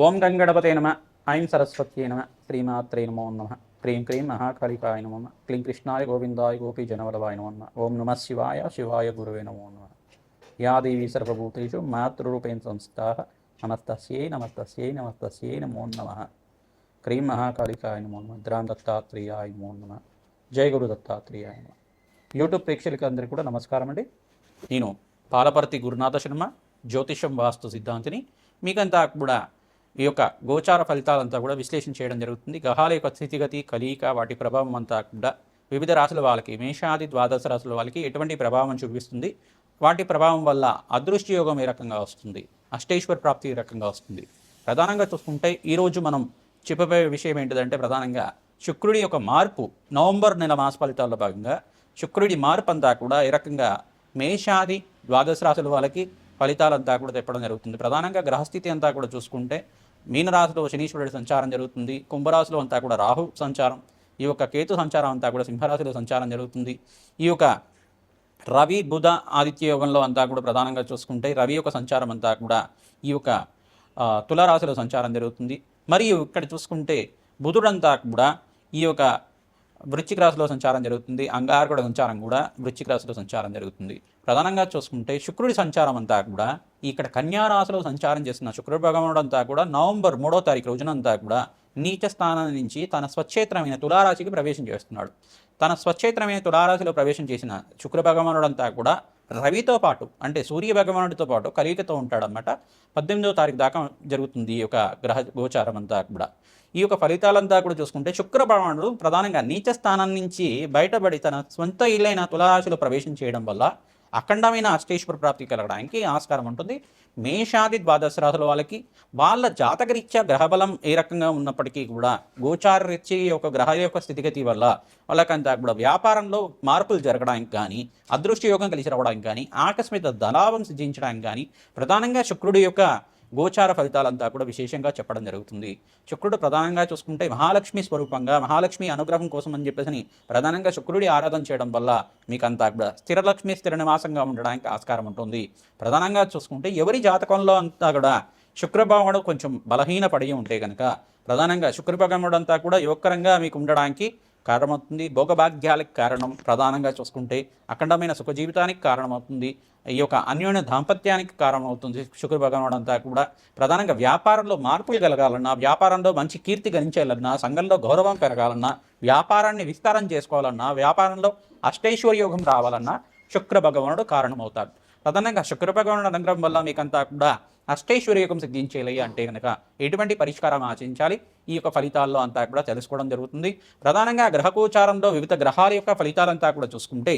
ఓం గంగణపతే నమ. ఐం సరస్వత్యే నమ. శ్రీమాత్రే నమో నమ. క్రీం క్రీం మహాకాళికాయ నమ క్లీం కృష్ణాయ గోవిందాయ గోపీ జనవలవాయ నమో నమ. ఓం నమ శివాయ. శివాయ గురువే నమో నమ. యా దేవీ సర్వభూతేషు మాతృరూపేణ సంస్థా. నమస్తస్యై నమస్తస్యై నమస్తస్యై నమో నమ. క్రీం మహాకాళికాయ నమో నమ. ద్రాం దత్తాత్రేయాయ నమో నమ. జయ గురు దత్తాత్రేయాయ నమ. యూట్యూబ్ ప్రేక్షకులకి అందరికీ కూడా నమస్కారం అండి. నేను పాలపర్తి గురునాథ శర్మ జ్యోతిషం వాస్తు సిద్ధాంతిని. మీకంతా కూడా ఈ యొక్క గోచార ఫలితాలంతా కూడా విశ్లేషణ చేయడం జరుగుతుంది. గ్రహాల యొక్క స్థితిగతి కలియిక వాటి ప్రభావం అంతా కూడా వివిధ రాశుల వాళ్ళకి మేషాది ద్వాదశ రాశుల వాళ్ళకి ఎటువంటి ప్రభావం చూపిస్తుంది? వాటి ప్రభావం వల్ల అదృష్టి యోగం ఏ రకంగా వస్తుంది? అష్టేశ్వర ప్రాప్తి ఏ రకంగా వస్తుంది? ప్రధానంగా చూసుకుంటే ఈరోజు మనం చెప్పబోయే విషయం ఏంటిదంటే ప్రధానంగా శుక్రుడి యొక్క మార్పు నవంబర్ నెల మాస ఫలితాల్లో భాగంగా శుక్రుడి మార్పు అంతా కూడా ఏ రకంగా మేషాది ద్వాదశ రాశుల వాళ్ళకి ఫలితాలంతా కూడా తెప్పడం జరుగుతుంది. ప్రధానంగా గ్రహస్థితి అంతా కూడా చూసుకుంటే మీనరాశిలో శనీశ్వరుడి సంచారం జరుగుతుంది. కుంభరాశిలో అంతా కూడా రాహు సంచారం. ఈ యొక్క కేతు సంచారం అంతా కూడా సింహరాశిలో సంచారం జరుగుతుంది. ఈ యొక్క రవి బుధ ఆదిత్య యోగంలో అంతా కూడా ప్రధానంగా చూసుకుంటే రవి యొక్క సంచారం అంతా కూడా ఈ యొక్క ఆ, తులారాశిలో సంచారం జరుగుతుంది. మరియు ఇక్కడ చూసుకుంటే బుధుడంతా కూడా ఈ యొక్క వృశ్చిక రాశిలో సంచారం జరుగుతుంది. అంగారకుడ సంచారం కూడా వృశ్చిక రాశిలో సంచారం జరుగుతుంది. ప్రధానంగా చూసుకుంటే శుక్రుడి సంచారం అంతా కూడా ఇక్కడ కన్యా రాశిలో సంచారం చేస్తున్న శుక్రుడి భగవానుడు అంతా కూడా నవంబర్ మూడో తారీఖు రోజునంతా కూడా నీచ స్థానం నుంచి తన స్వచ్ఛేత్రమైన తులారాశికి ప్రవేశం చేస్తున్నాడు. తన స్వచ్ఛేత్రమైన తులారాశిలో ప్రవేశం చేసిన శుక్ర భగవానుడంతా కూడా రవితో పాటు అంటే సూర్య భగవానుడితో పాటు కలిగికతో ఉంటాడనమాట పద్దెనిమిదవ తారీఖు దాకా జరుగుతుంది ఈ యొక్క గ్రహ గోచారం అంతా కూడా. ఈ యొక్క ఫలితాలంతా కూడా చూసుకుంటే శుక్ర భగవానుడు ప్రధానంగా నీచ స్థానం నుంచి బయటపడి తన సొంత ఇల్లైన తులరాశిలో ప్రవేశం చేయడం వల్ల అఖండమైన అష్టేశ్వర ప్రాప్తి కలగడానికి ఆస్కారం ఉంటుంది. మేషాది ద్వాదశ రాశుల వాళ్ళకి వాళ్ళ జాతకరీత్యా గ్రహబలం ఏ రకంగా ఉన్నప్పటికీ కూడా గోచార రీత్యా యొక్క గ్రహ యొక్క స్థితిగతి వల్ల వాళ్ళకంతా కూడా వ్యాపారంలో మార్పులు జరగడానికి కానీ అదృష్ట యోగం కలిసి రావడానికి కానీ ఆకస్మిక ధనాభం సిద్ధించడానికి కానీ ప్రధానంగా శుక్రుడి యొక్క గోచార ఫలితాలంతా కూడా విశేషంగా చెప్పడం జరుగుతుంది. శుక్రుడు ప్రధానంగా చూసుకుంటే మహాలక్ష్మి స్వరూపంగా మహాలక్ష్మి అనుగ్రహం కోసం అని చెప్పేసి ప్రధానంగా శుక్రుడి ఆరాధన చేయడం వల్ల మీకు అంతా కూడా స్థిరలక్ష్మి స్థిర నివాసంగా ఉండడానికి ఆస్కారం ఉంటుంది. ప్రధానంగా చూసుకుంటే ఎవరి జాతకంలో అంతా కూడా శుక్రభావముడు కొంచెం బలహీనపడి ఉంటే కనుక ప్రధానంగా శుక్రభగముడంతా కూడా యువకరంగా మీకు ఉండడానికి కారణమవుతుంది. భోగభాగ్యాలకు కారణం ప్రధానంగా చూసుకుంటే అఖండమైన సుఖ జీవితానికి కారణమవుతుంది. ఈ యొక్క అన్యోన్య దాంపత్యానికి కారణమవుతుంది. శుక్ర భగవానుడు అంతా కూడా ప్రధానంగా వ్యాపారంలో మార్పులు కలగాలన్నా వ్యాపారంలో మంచి కీర్తి గణించాలన్నా సంఘంలో గౌరవం పెరగాలన్నా వ్యాపారాన్ని విస్తారం చేసుకోవాలన్నా వ్యాపారంలో అష్టైశ్వర్యోగం రావాలన్నా శుక్ర భగవానుడు కారణమవుతాడు. ప్రధానంగా శుక్ర అనుగ్రహం వల్ల మీకంతా కూడా అష్టైశ్వర్యకం సిద్ధించేలే అంటే కనుక ఎటువంటి పరిష్కారం ఆచరించాలి ఈ యొక్క ఫలితాల్లో అంతా కూడా తెలుసుకోవడం జరుగుతుంది. ప్రధానంగా గ్రహకోచారంలో వివిధ గ్రహాల యొక్క ఫలితాలంతా కూడా చూసుకుంటే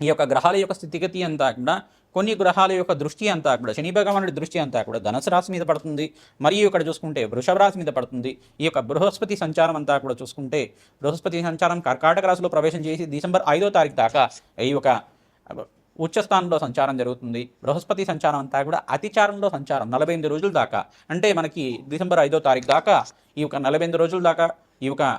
ఈ యొక్క గ్రహాల యొక్క స్థితిగతి అంతా కూడా కొన్ని గ్రహాల యొక్క దృష్టి అంతా కూడా శని భగవానుడి దృష్టి అంతా కూడా ధనసు రాశి మీద పడుతుంది. మరియు ఇక్కడ చూసుకుంటే వృషభ రాశి మీద పడుతుంది. ఈ యొక్క బృహస్పతి సంచారం అంతా కూడా చూసుకుంటే బృహస్పతి సంచారం కర్కాటక రాశిలో ప్రవేశం చేసి డిసెంబర్ ఐదో తారీఖు దాకా ఈ యొక్క ఉచ్చస్థానంలో సంచారం జరుగుతుంది. బృహస్పతి సంచారం అంతా కూడా అతిచారంలో సంచారం నలభై ఎనిమిది రోజుల దాకా. అంటే మనకి డిసెంబర్ ఐదో తారీఖు దాకా ఈ యొక్క నలభై ఎనిమిది రోజుల దాకా ఈ యొక్క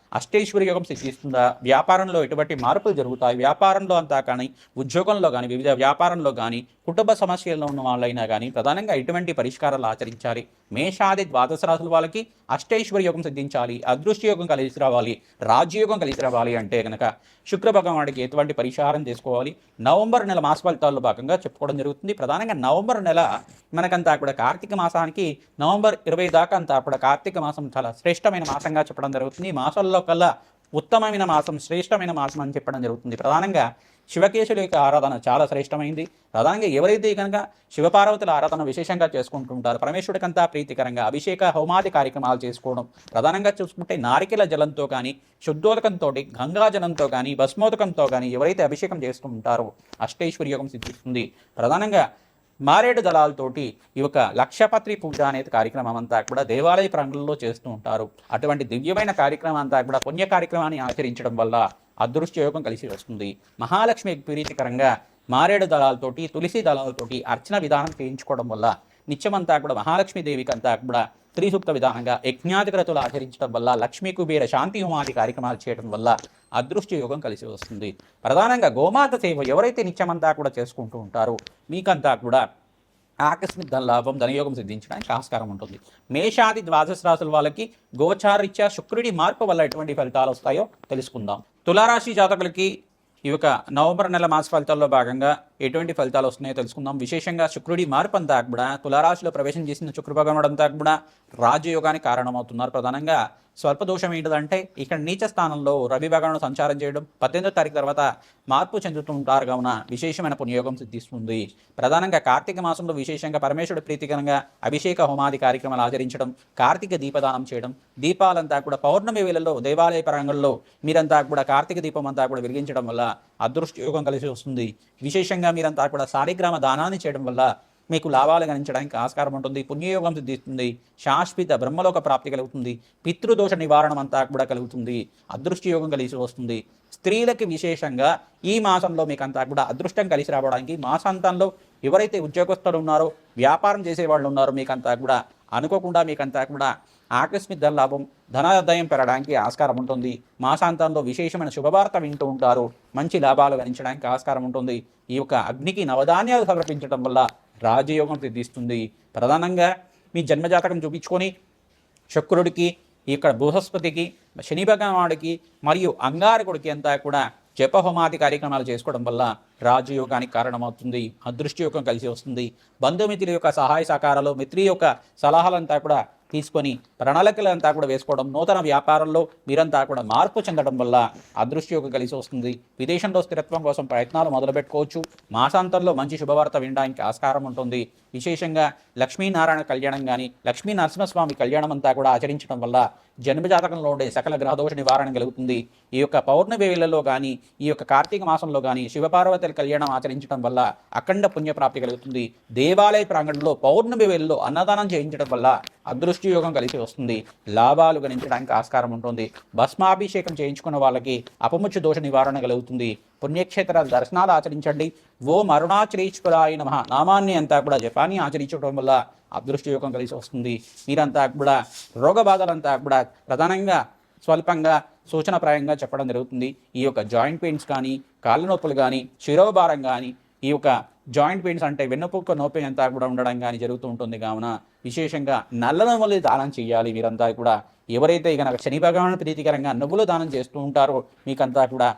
అష్టైశ్వర్య యోగం సిద్ధిస్తుందా? వ్యాపారంలో ఎటువంటి మార్పులు జరుగుతాయి? వ్యాపారంలో అంతా కానీ ఉద్యోగంలో కానీ వివిధ వ్యాపారంలో కానీ కుటుంబ సమస్యల్లో ఉన్న వాళ్ళైనా కానీ ప్రధానంగా ఎటువంటి పరిష్కారాలు ఆచరించాలి? మేషాది ద్వాదశ రాసుల వాళ్ళకి అష్టైశ్వర్య యోగం సిద్ధించాలి అదృష్ట యోగం కలిసి రావాలి రాజ్యయోగం కలిసి రావాలి అంటే కనుక శుక్ర భగవానుడికి ఎటువంటి పరిహారం చేసుకోవాలి నవంబర్ నెల మాస ఫలితాల్లో భాగంగా చెప్పుకోవడం జరుగుతుంది. ప్రధానంగా నవంబర్ నెల మనకంతా కూడా కార్తీక మాసానికి నవంబర్ ఇరవై దాకా అంతా కూడా కార్తీక మాసం చాలా శ్రేష్టమైన మాసంగా చెప్పడం జరుగుతుంది. ఈ మాసంలో కల్లా ఉత్తమమైన మాసం శ్రేష్టమైన మాసం అని చెప్పడం జరుగుతుంది. ప్రధానంగా శివకేశుల యొక్క ఆరాధన చాలా శ్రేష్టమైంది. ప్రధానంగా ఎవరైతే కనుక శివపార్వతుల ఆరాధన విశేషంగా చేసుకుంటుంటారు పరమేశ్వరుడికంతా ప్రీతికరంగా అభిషేక హోమాది కార్యక్రమాలు చేసుకోవడం ప్రధానంగా చూసుకుంటే నారికెల జలంతో కానీ శుద్ధోదకంతో గంగా జలంతో కానీ భస్మోదకంతో కానీ ఎవరైతే అభిషేకం చేసుకుంటారో అష్టైశ్వర్యోగం సిద్ధిస్తుంది. ప్రధానంగా మారేడు దళాలతోటి ఈ యొక్క లక్షపత్రి పూజ అనేది కార్యక్రమం అంతా కూడా దేవాలయ ప్రాంగణంలో చేస్తూ ఉంటారు. అటువంటి దివ్యమైన కార్యక్రమం అంతా కూడా పుణ్య కార్యక్రమాన్ని ఆచరించడం వల్ల అదృష్ట యోగం కలిసి వస్తుంది. మహాలక్ష్మి ప్రీతికరంగా మారేడు దళాలతోటి తులసి దళాలతోటి అర్చన విధానం చేయించుకోవడం వల్ల నిత్యమంతా కూడా మహాలక్ష్మీదేవికి అంతా కూడా త్రిసూక్త విధానంగా యజ్ఞాధిక్రతులు ఆచరించడం వల్ల లక్ష్మీ కుబేర శాంతి హోమాది కార్యక్రమాలు చేయడం వల్ల అదృష్ట యోగం కలిసి వస్తుంది. ప్రధానంగా గోమాత సేవ ఎవరైతే నిత్యమంతా కూడా చేసుకుంటూ ఉంటారో మీకంతా కూడా ఆకస్మిక ధన లాభం ధనయోగం సిద్ధించడానికి ఆస్కారం ఉంటుంది. మేషాది ద్వాదశ రాశుల వాళ్ళకి గోచారిత్యా శుక్రుడి మార్పు వల్ల ఎటువంటి ఫలితాలు వస్తాయో తెలుసుకుందాం. తులారాశి జాతకులకి ఈ యొక్క నవంబర్ నెల మాస ఫలితాల్లో భాగంగా ఎటువంటి ఫలితాలు వస్తున్నాయో తెలుసుకుందాం. విశేషంగా శుక్రుడి మార్పు అంతా కూడా తులారాశిలో ప్రవేశం చేసిన శుక్ర అంతా కూడా రాజయోగానికి కారణమవుతున్నారు. ప్రధానంగా స్వల్ప దోషం ఏంటిదంటే ఇక్కడ నీచ స్థానంలో రవి భగవానుడు సంచారం చేయడం పద్దెనిమిదో తారీఖు తర్వాత మార్పు చెందుతుంటారు కావున విశేషమైన పునియోగం సిద్ధిస్తుంది. ప్రధానంగా కార్తీక మాసంలో విశేషంగా పరమేశ్వరుడు ప్రీతికరంగా అభిషేక హోమాది కార్యక్రమాలు ఆచరించడం కార్తీక దీపదానం చేయడం దీపాలంతా కూడా పౌర్ణమి వేళల్లో దేవాలయ పరంగంలో మీరంతా కూడా కార్తీక దీపం అంతా కూడా వెలిగించడం వల్ల అదృష్టయోగం కలిసి వస్తుంది. విశేషంగా మీరంతా కూడా సారిగ్రామ దానాన్ని చేయడం వల్ల మీకు లాభాలు గణించడానికి ఆస్కారం ఉంటుంది పుణ్యయోగం సిద్ధిస్తుంది శాశ్వత బ్రహ్మలోక ప్రాప్తి కలుగుతుంది పితృదోష నివారణం అంతా కూడా కలుగుతుంది అదృష్టయోగం కలిసి వస్తుంది. స్త్రీలకి విశేషంగా ఈ మాసంలో మీకు అంతా కూడా అదృష్టం కలిసి రావడానికి మాసాంతంలో ఎవరైతే ఉద్యోగస్తులు ఉన్నారో వ్యాపారం చేసే వాళ్ళు ఉన్నారో మీకంతా కూడా అనుకోకుండా మీకంతా కూడా ఆకస్మిక ధన లాభం ధనాదాయం పెరగడానికి ఆస్కారం ఉంటుంది. మాసాంతంలో విశేషమైన శుభవార్త వింటూ ఉంటారు మంచి లాభాలు గణించడానికి ఆస్కారం ఉంటుంది. ఈ యొక్క అగ్నికి నవధాన్యాలు సమర్పించడం వల్ల రాజయోగం సిద్ధిస్తుంది. ప్రధానంగా మీ జన్మజాతకం చూపించుకొని శుక్రుడికి ఇక్కడ బృహస్పతికి శని భగవానుడికి మరియు అంగారకుడికి అంతా కూడా జపహోమాది కార్యక్రమాలు చేసుకోవడం వల్ల రాజయోగానికి కారణమవుతుంది. అదృష్టయోగం కలిసి వస్తుంది. బంధుమిత్రుల యొక్క సహాయ సహకారాలు మిత్రి యొక్క సలహాలంతా కూడా తీసుకొని ప్రణాళికలంతా కూడా వేసుకోవడం నూతన వ్యాపారంలో మీరంతా కూడా మార్పు చెందడం వల్ల అదృష్టయోగం కలిసి వస్తుంది. విదేశంలో స్థిరత్వం కోసం ప్రయత్నాలు మొదలుపెట్టుకోవచ్చు. మాసాంతంలో మంచి శుభవార్త వినడానికి ఆస్కారం ఉంటుంది. విశేషంగా లక్ష్మీనారాయణ కళ్యాణం కానీ లక్ష్మీ నరసింహస్వామి కళ్యాణం అంతా కూడా ఆచరించడం వల్ల జన్మజాతకంలో ఉండే సకల గ్రహదోష నివారణ కలుగుతుంది. ఈ యొక్క పౌర్ణమి వేళల్లో కానీ ఈ యొక్క కార్తీక మాసంలో కానీ శివపార్వతుల కళ్యాణం ఆచరించడం వల్ల అఖండ పుణ్యప్రాప్తి కలుగుతుంది. దేవాలయ ప్రాంగణంలో పౌర్ణమి వేళల్లో అన్నదానం చేయించడం వల్ల అదృష్ట యోగం కలిసి వస్తుంది. లాభాలు గణించడానికి ఆస్కారం ఉంటుంది. భస్మాభిషేకం చేయించుకున్న వాళ్ళకి అపముచ్చు దోష నివారణ కలుగుతుంది. పుణ్యక్షేత్ర దర్శనాలు ఆచరించండి. ఓం అరుణాచలేశ్వరాయ నమ. నామాన్ని అంతా కూడా జపాన్ని ఆచరించడం వల్ల అదృష్టయోగం కలిసి వస్తుంది. మీరంతా కూడా రోగ బాధలంతా కూడా ప్రధానంగా స్వల్పంగా సూచనప్రాయంగా చెప్పడం జరుగుతుంది. ఈ యొక్క జాయింట్ పెయిన్స్ కానీ కాళ్ళ నొప్పులు కానీ శిరోభారం కానీ ఈ యొక్క జాయింట్ పెయిన్స్ అంటే వెన్నుపొక్క నొప్పి అంతా కూడా ఉండడం కానీ జరుగుతూ ఉంటుంది. కావున విశేషంగా నల్ల నువ్వులు దానం చేయాలి. మీరంతా కూడా ఎవరైతే కనుక శని భగవాన్ ప్రీతికరంగా నువ్వులు దానం చేస్తూ ఉంటారో మీకంతా కూడా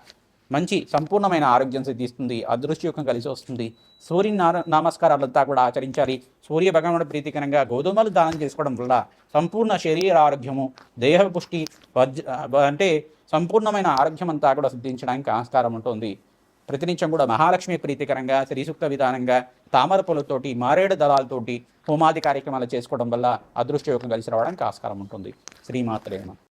మంచి సంపూర్ణమైన ఆరోగ్యం సిద్ధిస్తుంది. అదృష్టయోగం కలిసి వస్తుంది. సూర్య నార నమస్కారాలంతా కూడా ఆచరించాలి. సూర్య భగవానుడు ప్రీతికరంగా గోధుమలు దానం చేసుకోవడం వల్ల సంపూర్ణ శరీర ఆరోగ్యము దేహ పుష్టి వజ్ర అంటే సంపూర్ణమైన ఆరోగ్యం అంతా కూడా సిద్ధించడానికి ఆస్కారం ఉంటుంది. ప్రతినిత్యం కూడా మహాలక్ష్మి ప్రీతికరంగా శ్రీసూక్త విధానంగా తామర పొలతోటి మారేడు దళాలతోటి హోమాది కార్యక్రమాలు చేసుకోవడం వల్ల అదృష్టయోగం కలిసి రావడానికి ఆస్కారం ఉంటుంది. శ్రీమాత్రేమ